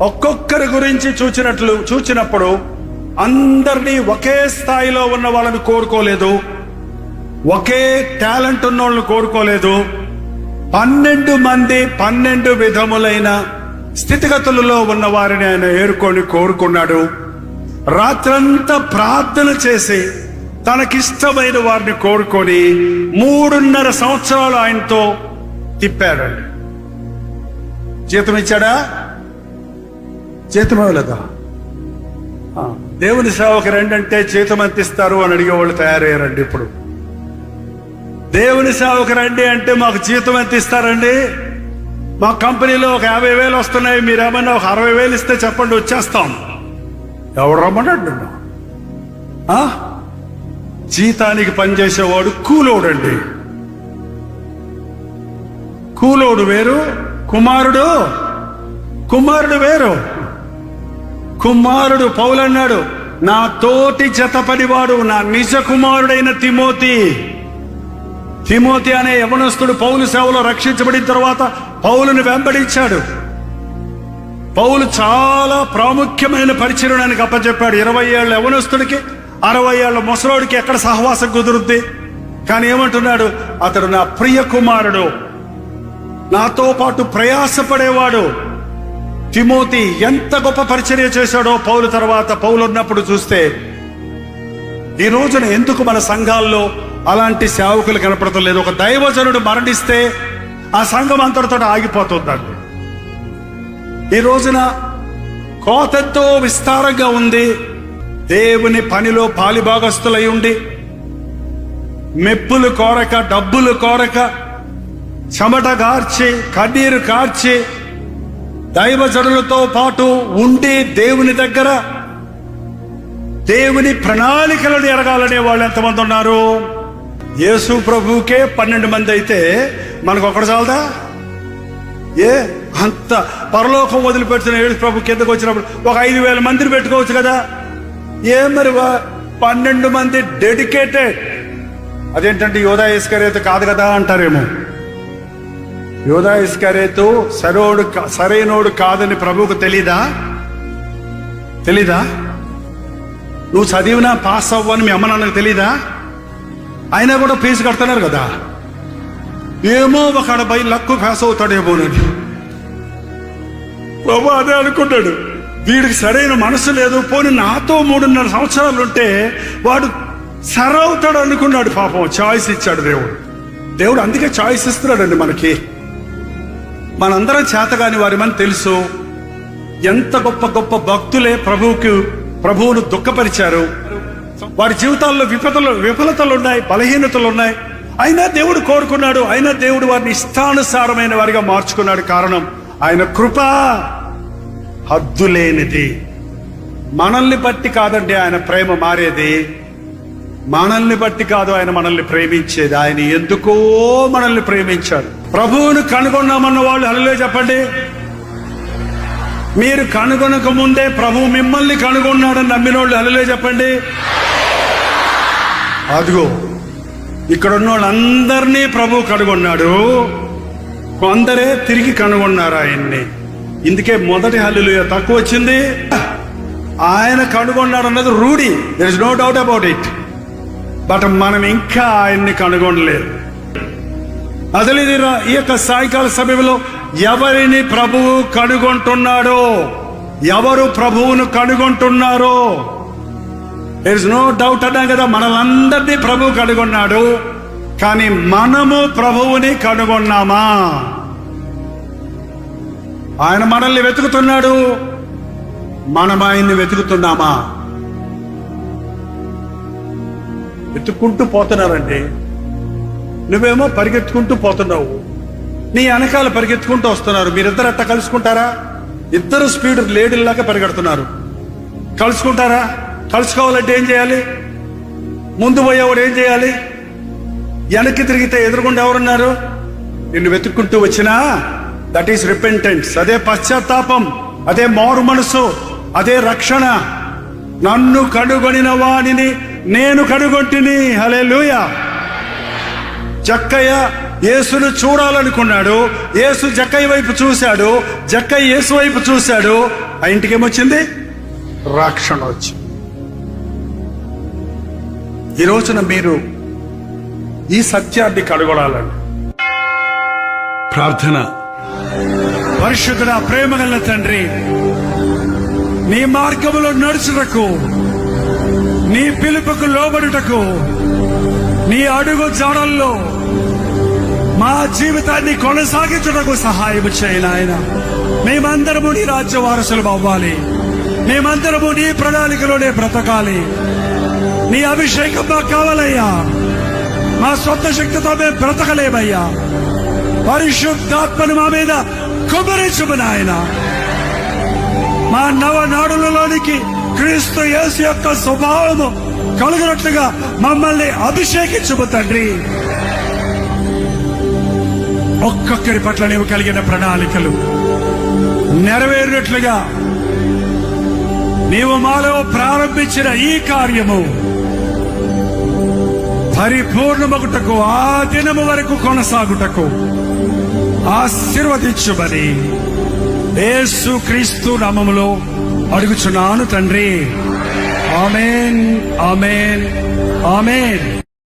ఒక్కొక్కరి గురించి చూచినట్లు చూచినప్పుడు అందరినీ ఒకే స్థాయిలో ఉన్న వాళ్ళని కోరుకోలేదు. ఒకే టాలెంట్ ఉన్న వాళ్ళని కోరుకోలేదు. పన్నెండు మంది పన్నెండు విధములైన స్థితిగతులలో ఉన్న వారిని ఆయన ఏరుకొని కోరుకున్నాడు. రాత్రంతా ప్రార్థన చేసి తనకిష్టమైన వారిని కోరుకొని మూడున్నర సంవత్సరాలు ఆయనతో తిప్పాడండి. జీతం ఇచ్చాడా? ఆ, దేవుని సేవకు రెండంటే జీతం ఎంత ఇస్తారు అని అడిగే వాళ్ళు తయారయ్యారండి ఇప్పుడు. దేవుని సేవకు రండి అంటే మాకు జీతం ఎంత ఇస్తారండి మా కంపెనీలో ఒక యాభై వేలు వస్తున్నాయి మీరు ఏమన్నా ఒక అరవై వేలు ఇస్తే చెప్పండి వచ్చేస్తాం. ఎవడు రమ్మన్నాడు ఆ? జీతానికి పనిచేసేవాడు కూలోడండి. కూలోడు వేరు కుమారుడు కుమారుడు వేరు. కుమారుడు పౌలన్నాడు. నా తోటి జతపడివాడు నా నిజ కుమారుడైన తిమోతి. తిమోతి అనే యవనస్తుడు పౌలు సేవలో రక్షించబడిన తర్వాత పౌలుని వెంబడించాడు. పౌలు చాలా ప్రాముఖ్యమైన పరిచయడానికి అప్పచెప్పాడు. ఇరవై ఏళ్ళ యవనస్తుడికి అరవై ఏళ్ళ ముసలోడికి ఎక్కడ సహవాసం కుదురుద్ది? కానీ ఏమంటున్నాడు? అతడు నా ప్రియ కుమారుడు. నాతో పాటు ప్రయాసపడేవాడు. తిమోతి ఎంత గొప్ప పరిచర్య చేశాడో పౌలు తర్వాత పౌలు ఉన్నప్పుడు చూస్తే ఈ రోజున ఎందుకు మన సంఘాల్లో అలాంటి సేవకులు కనపడటం లేదు? ఒక దైవజనుడు మరణిస్తే ఆ సంఘం అంతటితో ఆగిపోతుందండి. ఈ రోజున కోతెంతో విస్తారంగా ఉంది. దేవుని పనిలో పాలిభాగస్తులై ఉండి మెప్పులు కోరక డబ్బులు కోరక చెమట కార్చి కన్నీరు కార్చి దైవజనులతో పాటు ఉండి దేవుని దగ్గర దేవుని ప్రణాళికలను ఎరగాలనే వాళ్ళు ఎంతమంది ఉన్నారు? యేసు ప్రభువుకే పన్నెండు మంది అయితే మనకు ఒకటి చాలదా? ఏ? అంత పరలోకం వదిలిపెట్టిన యేసు ప్రభు కిందకు వచ్చినప్పుడు ఒక ఐదు వేల మందిని పెట్టుకోవచ్చు కదా? ఏ మరి పన్నెండు మంది డెడికేటెడ్. అదేంటంటే యోధా ఇస్కరేత కాదు కదా అంటారేమో. యోధా ఇస్కరేతు సరోడు సరైనోడు కాదని ప్రభువుకు తెలీదా? తెలీదా? నువ్వు చదివినా పాస్ అవ్వని మీ అమ్మ నాన్నకు తెలీదా? అయినా కూడా ఫీజు కడుతున్నారు కదా? ఏమో ఒక బై లక్కు పాస్ అవుతాడేమోనని బాబు అదే అనుకుంటాడు. వీడికి సరైన మనసు లేదు. పోనీ నాతో మూడున్నర సంవత్సరాలు ఉంటే వాడు సరవుతాడు అనుకున్నాడు పాపం. చాయిస్ ఇచ్చాడు దేవుడు. దేవుడు అందుకే చాయిస్ ఇస్తున్నాడండి మనకి. మనందరం చేతగాని వారిమని తెలుసు. ఎంత గొప్ప గొప్ప భక్తులే ప్రభువుకి ప్రభువును దుఃఖపరిచారు. వారి జీవితాల్లో విఫలతలు విఫలతలు ఉన్నాయి బలహీనతలు ఉన్నాయి అయినా దేవుడు కోరుకున్నాడు అయినా దేవుడు వారిని ఇష్టానుసారమైన వారిగా మార్చుకున్నాడు కారణం ఆయన కృప. హద్దులేనిది మనల్ని బట్టి కాదండి ఆయన ప్రేమ మారేది. మనల్ని బట్టి కాదు ఆయన మనల్ని ప్రేమించేది. ఆయన ఎందుకో మనల్ని ప్రేమించాడు. ప్రభువును కనుగొన్నామన్న వాళ్ళు హలో చెప్పండి. మీరు కనుగొనక ముందే ప్రభు మిమ్మల్ని కనుగొన్నాడని నమ్మిన వాళ్ళు హలో చెప్పండి. అదిగో ఇక్కడ ఉన్న వాళ్ళందరినీ ప్రభు కనుగొన్నాడు. కొందరే తిరిగి కనుగొన్నారు ఆయన్ని. ఇందుకే మొదటి హల్లులు తక్కువ వచ్చింది. ఆయన కనుగొన్నాడు అన్నది రూఢి. There is no doubt about it but మనం ఇంకా ఆయన్ని కనుగొనలేదు. అసలు ఈ యొక్క సాయంకాల సమయంలో ఎవరిని ప్రభువు కనుగొంటున్నాడో? ఎవరు ప్రభువును కనుగొంటున్నారో? దర్ ఇస్ నో డౌట్ అన్నా కదా మనలందరినీ ప్రభువు కనుగొన్నాడు. కానీ మనము ప్రభువుని కనుగొన్నామా? ఆయన మనల్ని వెతుకుతున్నాడు. మనం ఆయన్ని వెతుకుతున్నామా? వెతుక్కుంటూ పోతున్నారండి. నువ్వేమో పరిగెత్తుకుంటూ పోతున్నావు. నీ వెనకాల పరిగెత్తుకుంటూ వస్తున్నారు. మీరిద్దరు అట్ట కలుసుకుంటారా? ఇద్దరు స్పీడ్ లేడీలాగా పరిగెడుతున్నారు. కలుసుకుంటారా? కలుసుకోవాలంటే ఏం చేయాలి? ముందు పోయేవాడు ఏం చేయాలి? వెనక్కి తిరిగితే ఎదురుగుండా ఎవరున్నారు? నిన్ను వెతుక్కుంటూ వచ్చినా? దట్ ఈస్ రిపెంటెన్స్ అదే పశ్చాత్తాపం. అదే మారు మనసు. అదే రక్షణ. నన్ను కనుగొనిన వాణిని నేను కనుగొంటిని. హలే లూయా చక్కయ్య యేసును చూడాలనుకున్నాడు. యేసు జక్కయ్య వైపు చూశాడు. జక్కయ్య యేసు వైపు చూశాడు. ఆ ఇంటికి ఏమొచ్చింది రక్షణ వచ్చింది ఈ రోజున మీరు ఈ సత్యాన్ని కనుగొనాలండి. ప్రార్థన. పరిశుద్ధుడ ప్రేమ గల తండ్రి నీ మార్గములో నడుచుటకు నీ పిలుపుకు లోబడుటకు నీ అడుగు జాడల్లో మా జీవితాన్ని కొనసాగించుటకు సహాయం చేయనాయన మేమందరము నీ రాజ్య వారసులు అవ్వాలి. మేమందరము నీ ప్రణాళికలోనే బ్రతకాలి. నీ అభిషేకం మాకు కావాలయ్యా. మా సొంత శక్తితో మేము బ్రతకలేమయ్యా. పరిశుద్ధాత్మను మా మీద కుమరించుము నాయన. మా నవనాడులలోనికి క్రీస్తు యేసు యొక్క స్వభావము కలుగునట్లుగా మమ్మల్ని అభిషేకించుము తండ్రి. ఒక్కొక్కరి పట్ల నీవు కలిగిన ప్రణాళికలు నెరవేరినట్లుగా నీవు మాలో ప్రారంభించిన ఈ కార్యము పరిపూర్ణమగుటకు ఆ దినము వరకు కొనసాగుటకు ఆశీర్వదించుమని యేసు క్రీస్తు నామములో అడుగుచున్నాను తండ్రి. Amen amen amen.